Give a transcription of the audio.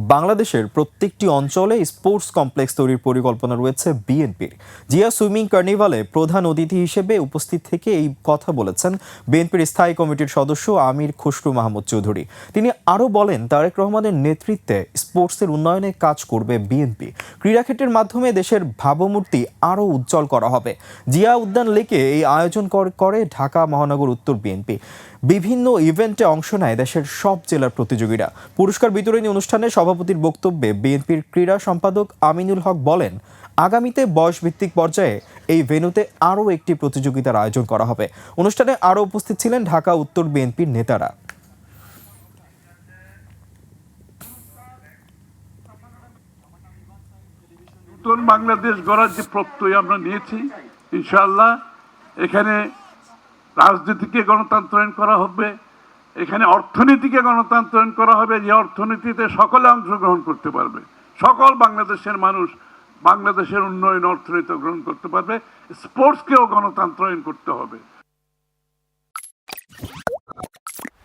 বাংলাদেশের প্রত্যেকটি অঞ্চলে স্পোর্টস কমপ্লেক্স তৈরির পরিকল্পনা রয়েছে বিএনপির। জিয়া সুইমিং কার্নিভালে প্রধান অতিথি হিসেবে উপস্থিত থেকে এই কথা বলেছেন বিএনপির স্থায়ী কমিটির সদস্য আমির খুসরু মাহমুদ চৌধুরী। তিনি আরও বলেন, তারেক রহমানের নেতৃত্বে স্পোর্টসের উন্নয়নে কাজ করবে বিএনপি। ক্রীড়াক্ষেত্রের মাধ্যমে দেশের ভাবমূর্তি আরও উজ্জ্বল করা হবে। জিয়া উদ্যান লেকে এই আয়োজন কর- ঢাকা মহানগর উত্তর বিএনপি। বিভিন্ন ইভেন্টে অংশ নেয় দেশের সব জেলার প্রতিযোগীরা। পুরস্কার বিতরণী অনুষ্ঠানে সভাপতির বক্তব্যে বিএনপির ক্রীড়া সম্পাদক আমিনুল হক বলেন, আগামীতে বয়সভিত্তিক পর্যায়ে এই ভেন্যুতে আরও একটি প্রতিযোগিতার আয়োজন করা হবে। অনুষ্ঠানে আরও উপস্থিত ছিলেন ঢাকা উত্তর বিএনপির নেতারা। নতুন বাংলাদেশ গড়ার যে প্রত্যয় আমরা নিয়েছি, ইনশাআল্লাহ, এখানে রাজনীতিকে গণতন্ত্রায়ন করা হবে এখানে অর্থনীতিকে গণতান্ত্রিক করা হবে, যে অর্থনীতিতে সকলে অংশগ্রহণ করতে পারবে। সকল বাংলাদেশের মানুষ বাংলাদেশের উন্নয়ন অর্থনীতি গ্রহণ করতে পারবে, স্পোর্টসকেও গণতান্ত্রিক করতে হবে।